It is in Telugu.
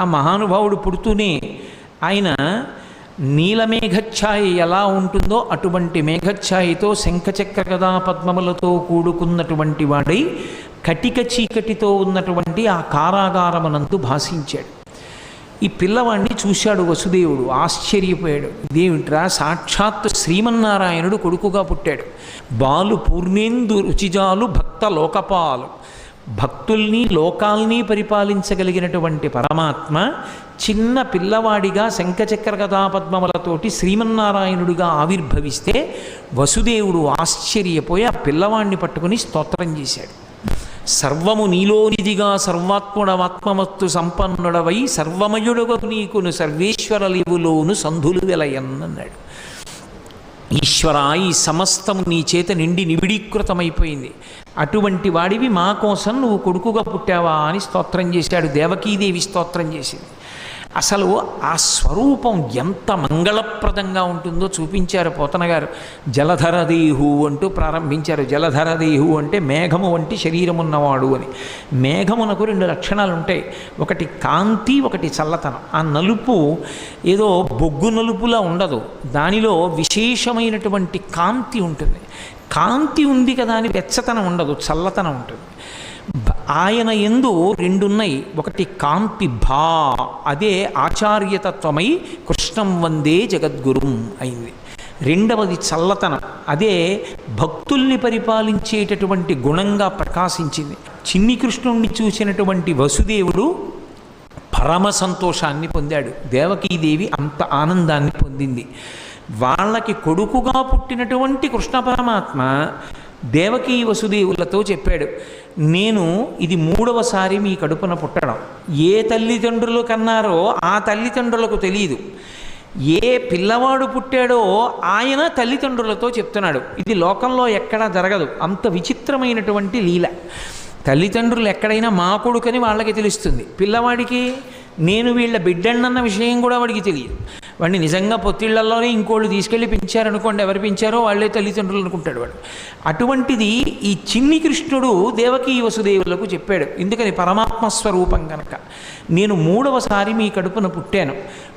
ఆ మహానుభావుడు పుడుతూనే ఆయన నీలమేఘఛాయ ఎలా ఉంటుందో అటువంటి మేఘఛాయతో శంఖచక్ర గదా పద్మములతో కూడుకున్నటువంటి వాడై కటిక చీకటితో ఉన్నటువంటి ఆ కారాగారమునందు భాషించాడు. ఈ పిల్లవాడిని చూశాడు వసుదేవుడు ఆశ్చర్యపోయాడు. ఇదేమిట్రా? సాక్షాత్ శ్రీమన్నారాయణుడు కొడుకుగా పుట్టాడు. బాలు పూర్ణేందు రుచిజాలు భక్త లోకపాలు. భక్తుల్ని లోకాల్ని పరిపాలించగలిగినటువంటి పరమాత్మ చిన్న పిల్లవాడిగా శంఖచక్ర కథాపద్మములతోటి శ్రీమన్నారాయణుడిగా ఆవిర్భవిస్తే వసుదేవుడు ఆశ్చర్యపోయి ఆ పిల్లవాడిని పట్టుకుని స్తోత్రం చేశాడు. సర్వము నీలోనిదిగా సర్వాత్ముడవాత్మమత్తు సంపన్నుడవై సర్వమయుడుగ నీకును సర్వేశ్వరలివులోను సంధులు వెలయన్నన్నాడు. ఈశ్వర ఈ సమస్తము నీ చేత నిండి నివిడీకృతమైపోయింది అటువంటి వాడివి మా కోసం నువ్వు కొడుకుగా పుట్టావా అని స్తోత్రం చేశాడు. దేవకీదేవి స్తోత్రం చేసింది. అసలు ఆ స్వరూపం ఎంత మంగళప్రదంగా ఉంటుందో చూపించారు పోతన గారు. జలధరదీహు అంటూ ప్రారంభించారు. జలధరదీహు అంటే మేఘము వంటి శరీరం ఉన్నవాడు అని. మేఘమునకు రెండు లక్షణాలు ఉంటాయి ఒకటి కాంతి ఒకటి చల్లతనం. ఆ నలుపు ఏదో బొగ్గు నలుపులా ఉండదు. దానిలో విశేషమైనటువంటి కాంతి ఉంటుంది. కాంతి ఉంది కదా అని వెచ్చతనం ఉండదు చల్లతనం ఉంటుంది. ఆయన ఎందు రెండున్నాయి ఒకటి కాంతి భా. అదే ఆచార్యతత్వమై కృష్ణం వందే జగద్గురుం అయింది. రెండవది చల్లతనం. అదే భక్తుల్ని పరిపాలించేటటువంటి గుణంగా ప్రకాశించింది. చిన్ని కృష్ణుణ్ణి చూసినటువంటి వసుదేవుడు పరమ సంతోషాన్ని పొందాడు. దేవకీదేవి అంత ఆనందాన్ని పొందింది. వాళ్ళకి కొడుకుగా పుట్టినటువంటి కృష్ణ పరమాత్మ దేవకీ వసుదేవులతో చెప్పాడు నేను ఇది మూడవసారి మీ కడుపున పుట్టడం. ఏ తల్లిదండ్రులు కన్నారో ఆ తల్లిదండ్రులకు తెలియదు ఏ పిల్లవాడు పుట్టాడో ఆయన తల్లిదండ్రులతో చెప్తున్నాడు. ఇది లోకంలో ఎక్కడా జరగదు. అంత విచిత్రమైనటువంటి లీల. తల్లిదండ్రులు ఎక్కడైనా మా కొడుకని వాళ్ళకి తెలుస్తుంది. పిల్లవాడికి నేను వీళ్ళ బిడ్డన్నన్న విషయం కూడా వాడికి తెలియదు. వాడిని నిజంగా పొత్తిళ్ళలోనే ఇంకోళ్ళు తీసుకెళ్ళి పెంచారనుకోండి ఎవరు పెంచారో వాళ్ళే తల్లిదండ్రులు అనుకుంటాడు వాడు. అటువంటిది ఈ చిన్ని కృష్ణుడు దేవకీ వసుదేవులకు చెప్పాడు. ఎందుకని? పరమాత్మ స్వరూపం కనుక నేను మూడవసారి మీ కడుపున పుట్టాను.